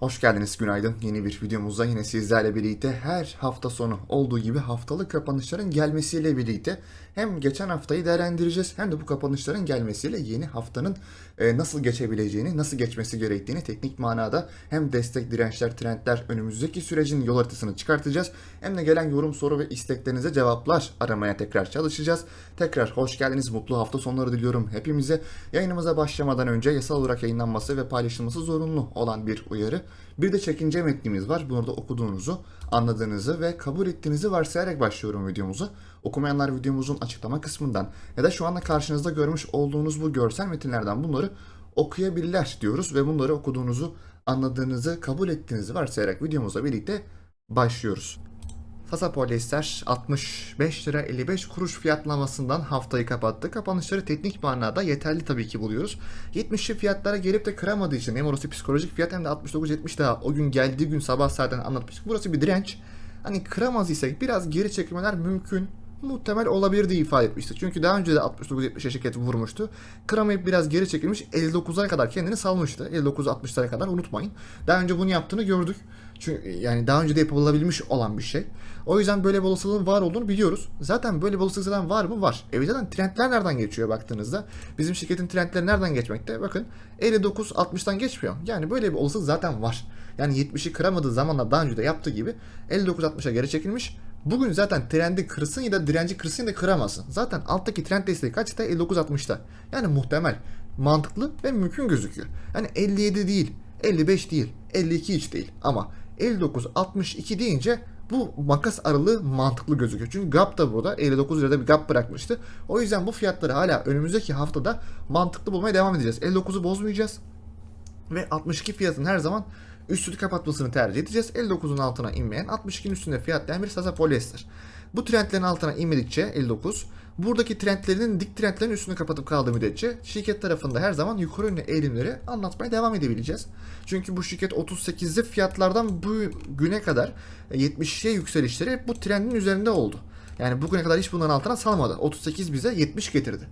Hoş geldiniz, günaydın. Yeni bir videomuzda yine sizlerle birlikte her hafta sonu olduğu gibi haftalık kapanışların gelmesiyle birlikte hem geçen haftayı değerlendireceğiz hem de bu kapanışların gelmesiyle yeni haftanın e, nasıl geçebileceğini, nasıl geçmesi gerektiğini teknik manada hem destek, dirençler, trendler, önümüzdeki sürecin yol haritasını çıkartacağız. Hem de gelen yorum, soru ve isteklerinize cevaplar aramaya tekrar çalışacağız. Tekrar hoş geldiniz, mutlu hafta sonları diliyorum hepimize. Yayınımıza başlamadan önce yasal olarak yayınlanması ve paylaşılması zorunlu olan bir uyarı. Bir de çekince metnimiz var. Bunu da okuduğunuzu, anladığınızı ve kabul ettiğinizi varsayarak başlıyorum videomuzu. Okumayanlar videomuzun açıklama kısmından ya da şu anda karşınızda görmüş olduğunuz bu görsel metinlerden bunları okuyabilirler diyoruz ve bunları okuduğunuzu, anladığınızı, kabul ettiğinizi varsayarak videomuzla birlikte başlıyoruz. Sasa polyester 65 lira 55 kuruş fiyatlamasından haftayı kapattı. Kapanışları teknik manada yeterli tabii ki buluyoruz. 70'li fiyatlara gelip de kıramadığı için hem orası psikolojik fiyat hem de 69-70 daha o gün geldiği gün sabah zaten anlatmıştık. Burası bir direnç. Hani kıramaz isek biraz geri çekilmeler mümkün. Muhtemel olabilir diye ifade etmiştik. Çünkü daha önce de 69-70'e şirket vurmuştu. Kıramayıp biraz geri çekilmiş 59'lara kadar kendini salmıştı. 59-60'lara kadar unutmayın. Daha önce bunu yaptığını gördük. Çünkü yani daha önce de yapılabilmiş olan bir şey. O yüzden böyle bir olasılığın var olduğunu biliyoruz. Zaten böyle bir olasılık zaten var mı? Var. E zaten trendler nereden geçiyor baktığınızda? Bizim şirketin trendleri nereden geçmekte? Bakın 59-60'tan geçmiyor. Yani böyle bir olasılık zaten var. Yani 70'i kıramadığı zamanlar daha önce de yaptığı gibi 59-60'a geri çekilmiş. Bugün zaten trendi kırsın ya da direnci kırsın da kıramasın. Zaten alttaki trend desteği kaçta? 59-60'ta. Yani muhtemel, mantıklı ve mümkün gözüküyor. Yani 57 değil, 55 değil, 52 hiç değil. Ama 59-62 deyince bu makas aralığı mantıklı gözüküyor. Çünkü gap da burada 59 lirada bir gap bırakmıştı. O yüzden bu fiyatları hala önümüzdeki haftada mantıklı bulmaya devam edeceğiz. 59'u bozmayacağız. Ve 62 fiyatın her zaman üstünü kapatmasını tercih edeceğiz. 59'un altına inmeyen 62'nin üstünde fiyatlayan bir Sasa polyester. Bu trendlerin altına inmedikçe 59 buradaki trendlerinin dik trendlerin üstünü kapatıp kaldığı müddetçe şirket tarafında her zaman yukarı yönlü eğilimleri anlatmaya devam edebileceğiz. Çünkü bu şirket 38'li fiyatlardan bu güne kadar 70'e yükselişleri bu trendin üzerinde oldu. Yani bugüne kadar hiç bunların altına salmadı. 38 bize 70 getirdi.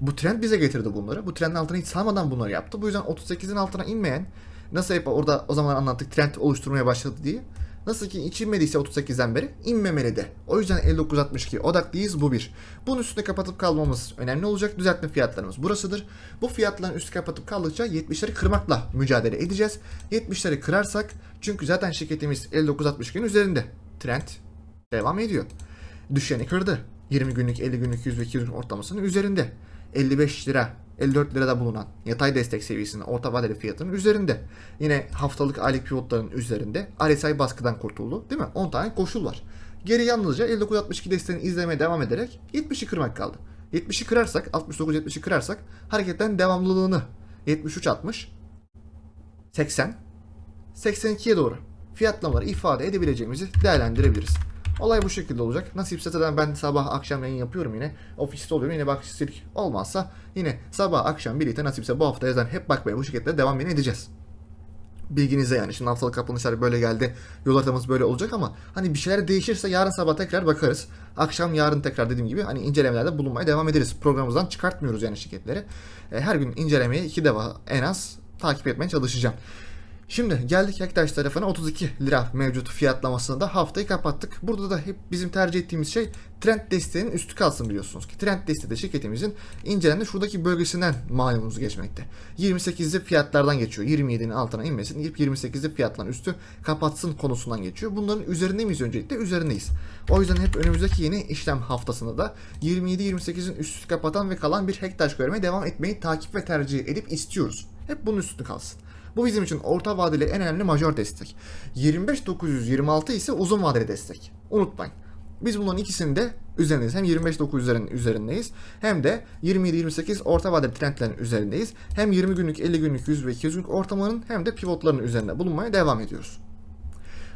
Bu trend bize getirdi bunları. Bu trendin altına hiç salmadan bunları yaptı. Bu yüzden 38'in altına inmeyen nasıl hep orada o zaman anlattık trend oluşturmaya başladı diye. Nasıl ki hiç inmediyse 38'den beri inmemeli de. O yüzden 59.62 odaklıyız bu bir. Bunun üstüne kapatıp kalmamız önemli olacak. Düzeltme fiyatlarımız burasıdır. Bu fiyatların üstü kapatıp kaldıkça 70'leri kırmakla mücadele edeceğiz. 70'leri kırarsak çünkü zaten şirketimiz 59.62'nin üzerinde. Trend devam ediyor. Düşeni kırdı. 20 günlük, 50 günlük, 100 ve 200 günlük ortalamasının üzerinde. 55 lira 54 lirada bulunan yatay destek seviyesinin orta vadeli fiyatının üzerinde. Yine haftalık aylık pivotların üzerinde RSI baskıdan kurtuldu değil mi? 10 tane koşul var. Geri yalnızca 59-62 desteğini izlemeye devam ederek 70'i kırmak kaldı. 70'i kırarsak 69-70'i kırarsak hareketten devamlılığını 73-60 80 82'ye doğru fiyatlamaları ifade edebileceğimizi değerlendirebiliriz. Olay bu şekilde olacak. Nasipse zaten ben sabah akşam yayın yapıyorum yine. Ofiste oluyorum yine bak aksilik olmazsa yine sabah akşam birlikte nasipse bu hafta yazan hep bakmaya bu şirkette devam yine edeceğiz. Bilginize yani şimdi haftalık kapanışlar böyle geldi. Yol haritamız böyle olacak ama hani bir şeyler değişirse yarın sabah tekrar bakarız. Akşam yarın tekrar dediğim gibi hani incelemelerde bulunmaya devam ederiz. Programımızdan çıkartmıyoruz yani şirketleri. E, Her gün incelemeyi iki defa en az takip etmeye çalışacağım. Şimdi geldik Ektaş tarafına 32 lira mevcut fiyatlamasında da haftayı kapattık. Burada da hep bizim tercih ettiğimiz şey trend desteğinin üstü kalsın biliyorsunuz ki. Trend desteği de şirketimizin incelendi şuradaki bölgesinden malumunuz geçmekte. 28'li fiyatlardan geçiyor. 27'nin altına inmesin. 28'li fiyatların üstü kapatsın konusundan geçiyor. Bunların üzerinde miyiz öncelikle? Üzerindeyiz. O yüzden hep önümüzdeki yeni işlem haftasında da 27-28'in üstü kapatan ve kalan bir hektaş görmeye devam etmeyi takip ve tercih edip istiyoruz. Hep bunun üstü kalsın. Bu bizim için orta vadeli en önemli majör destek. 25.926 ise uzun vadeli destek. Unutmayın. Biz bunların ikisinin de üzerindeyiz. Hem 25.900'lerin üzerindeyiz hem de 27-28 orta vadeli trendlerin üzerindeyiz. Hem 20 günlük, 50 günlük, 100 ve 200 günlük ortalamanın hem de pivotların üzerinde bulunmaya devam ediyoruz.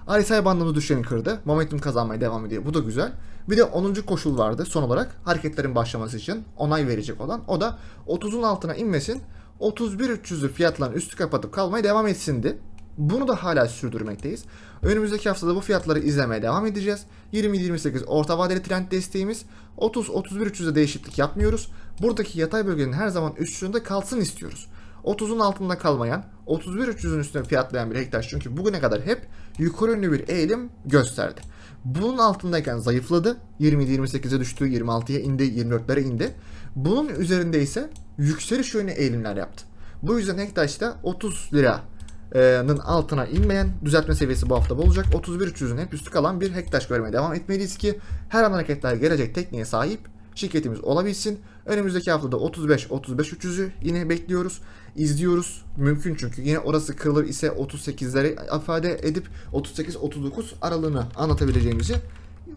RSI bandımız düşeni kırdı. Momentum kazanmaya devam ediyor. Bu da güzel. Bir de 10. koşul vardı son olarak hareketlerin başlaması için onay verecek olan. O da 30'un altına inmesin. 31.300'lü fiyatların üstü kapatıp kalmaya devam etsindi. Bunu da hala sürdürmekteyiz. Önümüzdeki haftada bu fiyatları izlemeye devam edeceğiz. 20-28 orta vadeli trend desteğimiz. 30-31.300'de değişiklik yapmıyoruz. Buradaki yatay bölgenin her zaman üstünde kalsın istiyoruz. 30'un altında kalmayan, 31.300'ün üstüne fiyatlayan bir Hektaş çünkü bugüne kadar hep yukarı yönlü bir eğilim gösterdi. Bunun altındayken zayıfladı. 27-28'e düştü, 26'ya indi, 24'lere indi. Bunun üzerinde ise yükseliş yönlü eğilimler yaptı. Bu yüzden Hektaş'ta 30 liranın altına inmeyen düzeltme seviyesi bu hafta olacak. 31.300'ün hep üstü kalan bir Hektaş görmeye devam etmeliyiz ki her an hareketler gelecek tekniğe sahip şirketimiz olabilsin. Önümüzdeki haftada 35-35-300'ü yine bekliyoruz. izliyoruz. Mümkün çünkü. Yine orası kırılır ise 38'leri ifade edip 38-39 aralığını anlatabileceğimizi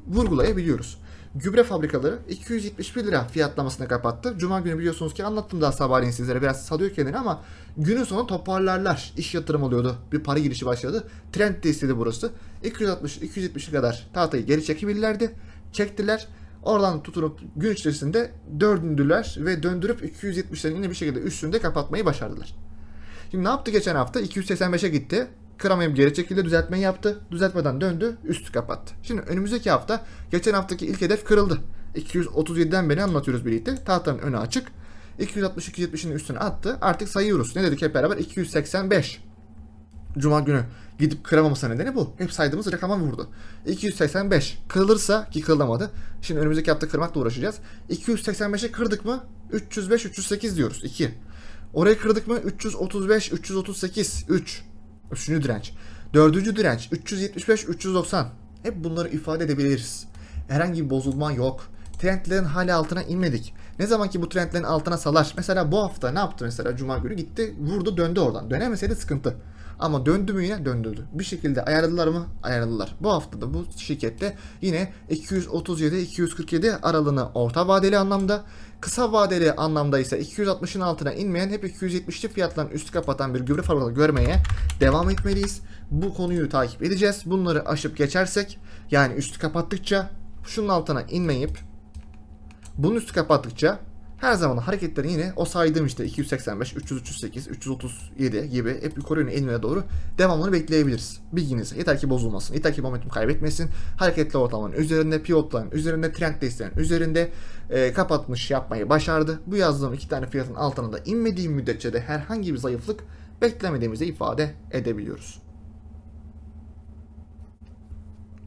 vurgulayabiliyoruz. Gübre fabrikaları 271 lira fiyatlamasına kapattı. Cuma günü biliyorsunuz ki anlattım daha sabahleyin sizlere biraz salıyor kendini ama günün sonu toparlarlar. İş yatırım oluyordu. Bir para girişi başladı. Trend de istedi burası. 260-270 kadar tahtayı geri çekebilirlerdi. Çektiler. Oradan tutunup gün içerisinde döndüler ve döndürüp 270'lerin yine bir şekilde üstünde kapatmayı başardılar. Şimdi ne yaptı geçen hafta? 285'e gitti. Kıramayıp geri çekildi, düzeltmeyi yaptı. Düzeltmeden döndü, üstü kapattı. Şimdi önümüzdeki hafta geçen haftaki ilk hedef kırıldı. 237'den beri anlatıyoruz birlikte. Tahtanın önü açık. 260-270'in üstüne attı. Artık sayıyoruz. Ne dedik hep beraber? 285. Cuma günü gidip kıramaması nedeni bu. Hep saydığımız rakama vurdu. 285 kırılırsa ki kırılamadı. Şimdi önümüzdeki hafta kırmakla uğraşacağız. 285'i kırdık mı 305 308 diyoruz. 2. Orayı kırdık mı 335 338 3. Üçüncü direnç. Dördüncü direnç 375 390. Hep bunları ifade edebiliriz. Herhangi bir bozulma yok. Trendlerin hala altına inmedik. Ne zaman ki bu trendlerin altına salar. Mesela bu hafta ne yaptı mesela cuma günü gitti vurdu döndü oradan. Dönemeseydi sıkıntı. Ama döndü mü yine döndürdü. Bir şekilde ayarladılar mı? Ayarladılar. Bu haftada bu şirkette yine 237-247 aralığını orta vadeli anlamda, kısa vadeli anlamda ise 260'ın altına inmeyen hep 270'li fiyatların üstü kapatan bir gübre fabrikası görmeye devam etmeliyiz. Bu konuyu takip edeceğiz. Bunları aşıp geçersek yani üstü kapattıkça şunun altına inmeyip bunun üstü kapattıkça her zaman hareketlerin yine o saydığım işte 285, 300, 308, 337 gibi hep yukarı yönlü eğilmeye doğru devamını bekleyebiliriz. Bilginiz yeter ki bozulmasın, yeter ki momentum kaybetmesin. Hareketli ortalamanın üzerinde, pivotların üzerinde, trend desteğinin üzerinde e, kapatmış yapmayı başardı. Bu yazdığım iki tane fiyatın altına da inmediği müddetçe de herhangi bir zayıflık beklemediğimizi ifade edebiliyoruz.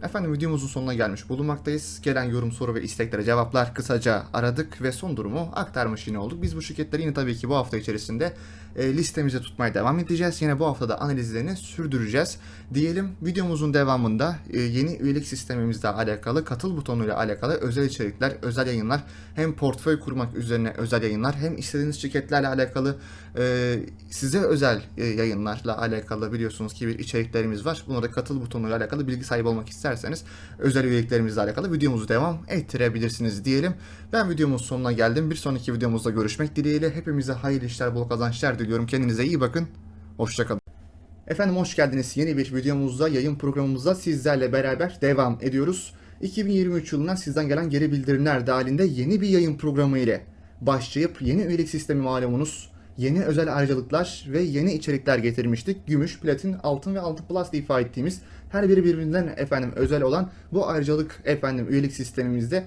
Efendim videomuzun sonuna gelmiş bulunmaktayız. Gelen yorum, soru ve isteklere cevaplar kısaca aradık ve son durumu aktarmış yine olduk. Biz bu şirketleri yine tabii ki bu hafta içerisinde e, listemize tutmaya devam edeceğiz. Yine bu haftada analizlerini sürdüreceğiz. Diyelim videomuzun devamında e, yeni üyelik sistemimizle alakalı, katıl butonuyla alakalı özel içerikler, özel yayınlar, hem portföy kurmak üzerine özel yayınlar, hem istediğiniz şirketlerle alakalı e, size özel e, yayınlarla alakalı biliyorsunuz ki bir içeriklerimiz var. Bunlara katıl butonuyla alakalı bilgi sahibi olmak isterseniz özel üyeliklerimizle alakalı videomuzu devam ettirebilirsiniz diyelim. Ben videomun sonuna geldim. Bir sonraki videomuzda görüşmek dileğiyle. Hepimize hayırlı işler, bol kazançlar diliyorum. Kendinize iyi bakın. Hoşçakalın. Efendim hoş geldiniz. Yeni bir videomuzda, yayın programımızda sizlerle beraber devam ediyoruz. 2023 yılından sizden gelen geri bildirimler dahilinde yeni bir yayın programı ile başlayıp yeni üyelik sistemi malumunuz yeni özel ayrıcalıklar ve yeni içerikler getirmiştik. Gümüş, platin, altın ve altın plus diye ifade ettiğimiz her biri birbirinden efendim özel olan bu ayrıcalık efendim üyelik sistemimizde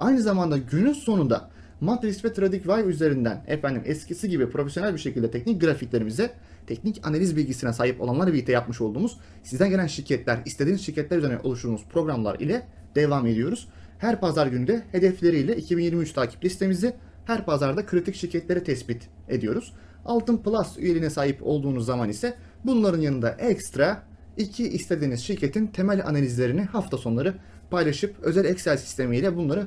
aynı zamanda günün sonunda Matrix ve TradingView üzerinden efendim eskisi gibi profesyonel bir şekilde teknik grafiklerimize teknik analiz bilgisine sahip olanlarla birlikte yapmış olduğumuz sizden gelen şirketler, istediğiniz şirketler üzerine oluşturduğumuz programlar ile devam ediyoruz. Her pazar günü de hedefleriyle 2023 takip listemizi her pazarda kritik şirketleri tespit ediyoruz. Altın Plus üyeliğine sahip olduğunuz zaman ise bunların yanında ekstra iki istediğiniz şirketin temel analizlerini hafta sonları paylaşıp özel Excel sistemiyle bunları